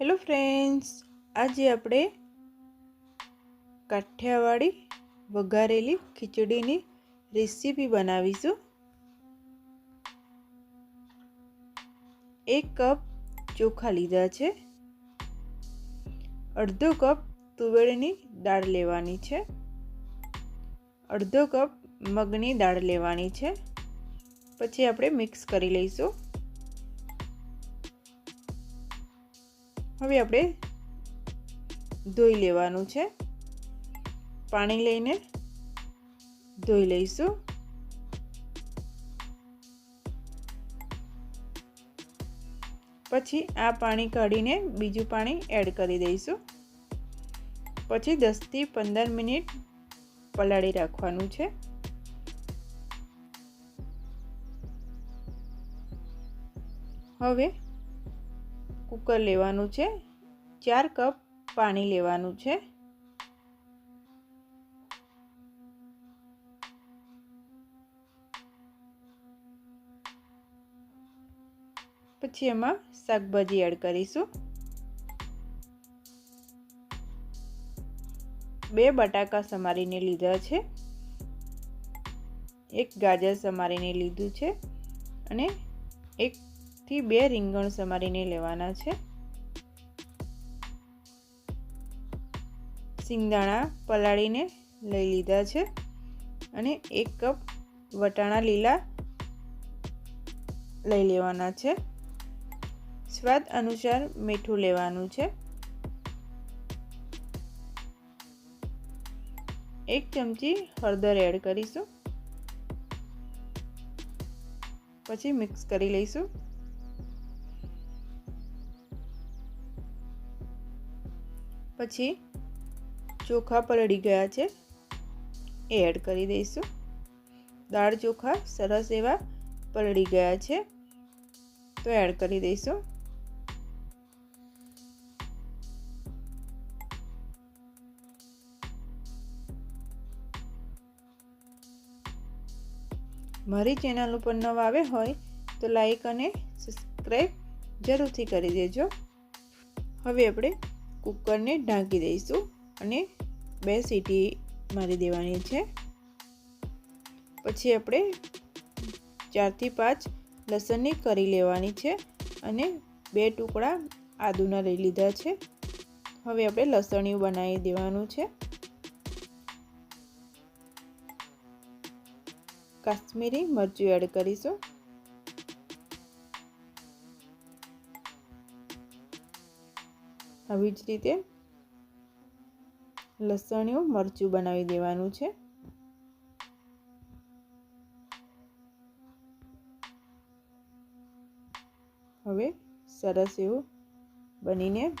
Hello friends, આજે આપણે Kathiawadi વઘારેલી ખીચડીની recipe બનાવીશું. એક કપ ચોખા લીધા છે. અડધો કપ તુવેરની દાળ લેવાની છે. અડધો કપ મગની દાળ લેવાની છે. પછી આપણે મિક્સ કરી લઈશું. હવે આપણે ધોઈ લેવાનું છે. પાણી લઈને ધોઈ લઈશું. પછી આ પાણી કાઢીને બીજું પાણી એડ કરી દઈશું. પછી દસથી પંદર મિનિટ પલાળી રાખવાનું છે. હવે કુકર લેવાનું છે, ચાર કપ પાણી લેવાનું છે. પછી એમાં શાકભાજી એડ કરીશું. બે બટાકા સમારીને લીધા છે. એક ગાજર સમારીને લીધું છે અને એકથી બે રીંગણ સમારીને લેવાના છે. સિંગદાણા પલાળીને લઈ લીધા છે અને એક કપ વટાણા લીલા લઈ લેવાના છે. સ્વાદ અનુસાર મીઠું લેવાનું છે. એક ચમચી હળદર એડ કરીશું. પછી મિક્સ કરી લઈશું. પછી ચોખા પલળી ગયા છે. એ એડ કરી દઈશું. દાળ ચોખા સરસ એવા પલળી ગયા છે. તો એડ કરી દઈશું. મારી ચેનલ ઉપર નવા આવે હોય તો લાઈક અને સબસ્ક્રાઈબ જરૂરથી કરી દેજો. હવે આપણે કુકરને ઢાંકી દઈશું અને બે સીટી મારી દેવાની છે. પછી આપણે ચારથી પાંચ લસણની કરી લેવાની છે અને બે ટુકડા આદુના લઈ લીધા છે. હવે આપણે લસણિયું બનાવી દેવાનું છે. કાશ્મીરી મરચું એડ કરીશું. આવી જ રીતે લસણિયું મરચું બનાવી દેવાનું છે. હવે સરસ એવું બનીને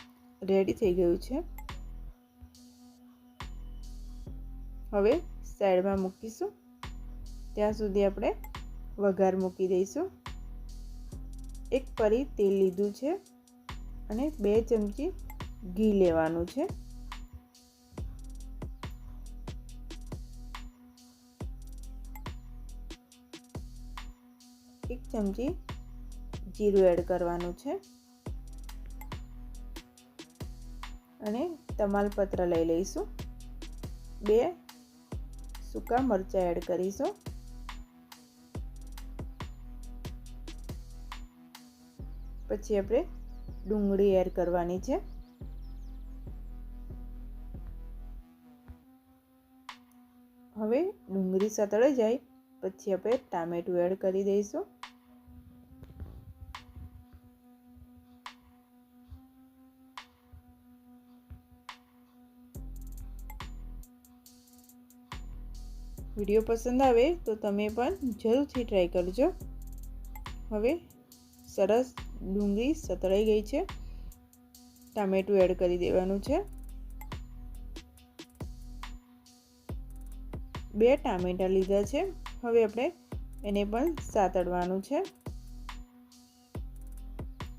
રેડી થઈ ગયું છે. હવે સાઈડમાં મૂકીશું. ત્યાં સુધી આપણે વઘાર મૂકી દઈશું. એક પરી તેલ લીધું છે અને બે ચમચી ઘી લેવાનું છે. એક ચમચી જીરું એડ કરવાનું છે. અને તમાલપત્ર લઈ લઈશું. બે સૂકા મરચાં એડ કરીશું. પછી આપણે ડુંગળી એડ કરવાની છે. હવે ડુંગળી સતળે જાય. પછી આપણે ટામેટું એડ કરી દઈશું. વીડિયો પસંદ આવે તો તમે પણ જરૂરથી ટ્રાય કરજો. હવે સરસ ડુંગળી સતળાઈ ગઈ છે. ટામેટું એડ કરી દેવાનું છે. બે ટામેટા લીધા છે. હવે આપણે એને પણ સાતડવાનું છે.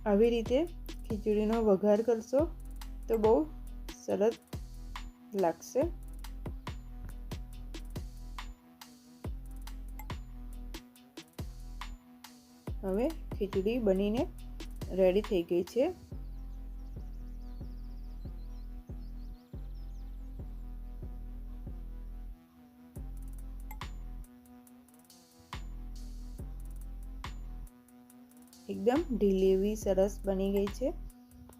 આવી રીતે ખીચડીનો વઘાર કરશો તો બહુ સરસ લાગશે. હવે ખીચડી બનીને રેડી થઈ ગઈ છે. એકદમ ઢીલી એવી સરસ બની ગઈ છે.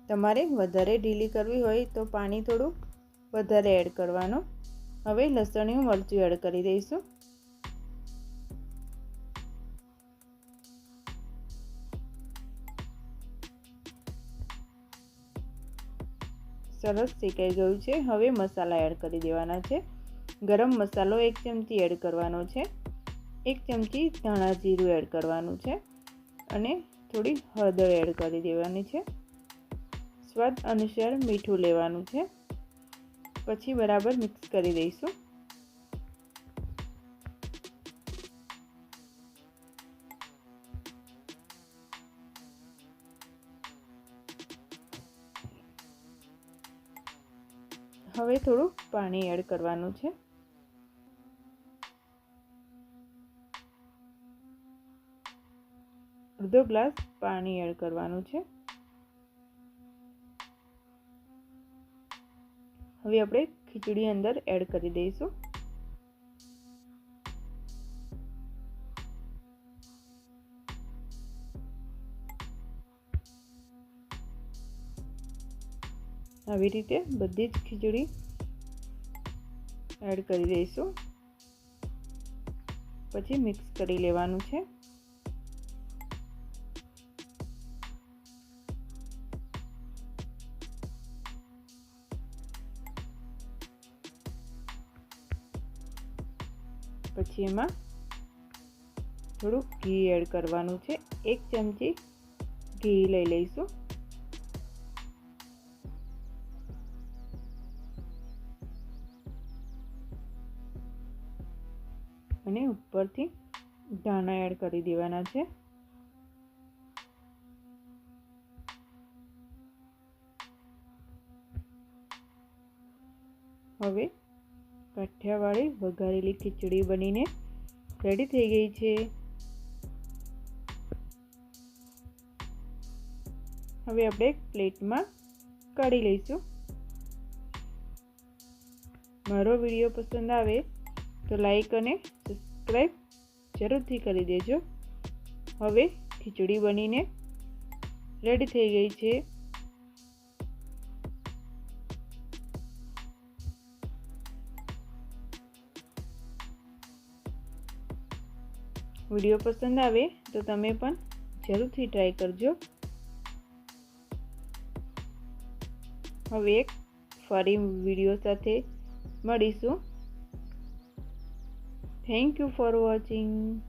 તમારે વધારે ઢીલી કરવી હોય તો પાણી થોડું વધારે એડ કરવાનું. હવે લસણનું મરચું એડ કરી દઈશું. સરસ શેકાઈ ગયું છે. હવે મસાલા એડ કરી દેવાના છે. ગરમ મસાલો એક ચમચી એડ કરવાનો છે. એક ચમચી ધાણા જીરું એડ કરવાનું છે. અને થોડી હળદર એડ કરી દેવાની છે. સ્વાદ અનુસાર મીઠું લેવાનું છે. પછી બરાબર મિક્સ કરી દઈશું. હવે થોડું પાણી એડ કરવાનું છે. અડધો ગ્લાસ પાણી એડ કરવાનું છે. હવે આપણે ખીચડી અંદર એડ કરી દઈશું. આવી રીતે બધી જ ખીચડી એડ કરી દઈશું. પછી મિક્સ કરી લેવાનું છે. પછી એમાં થોડું ઘી એડ કરવાનું છે. એક ચમચી ઘી લઈ લઈશું. અને ઉપરથી ધાણા એડ કરી દેવાના છે. હવે કાઠિયાવાડી વઘારેલી ખીચડી બનીને રેડી થઈ ગઈ છે. હવે આપણે એક પ્લેટમાં કાઢી લઈશું. મારો વીડિયો પસંદ આવે તો લાઈક અને સબસ્ક્રાઈબ જરૂરથી કરી દેજો. હવે ખીચડી બનીને રેડી થઈ ગઈ છે. વીડિયો પસંદ આવે તો તમે પણ જરૂરથી ટ્રાય કરજો. હવે એક ફરી વીડિયો સાથે મળીશું. Thank you for watching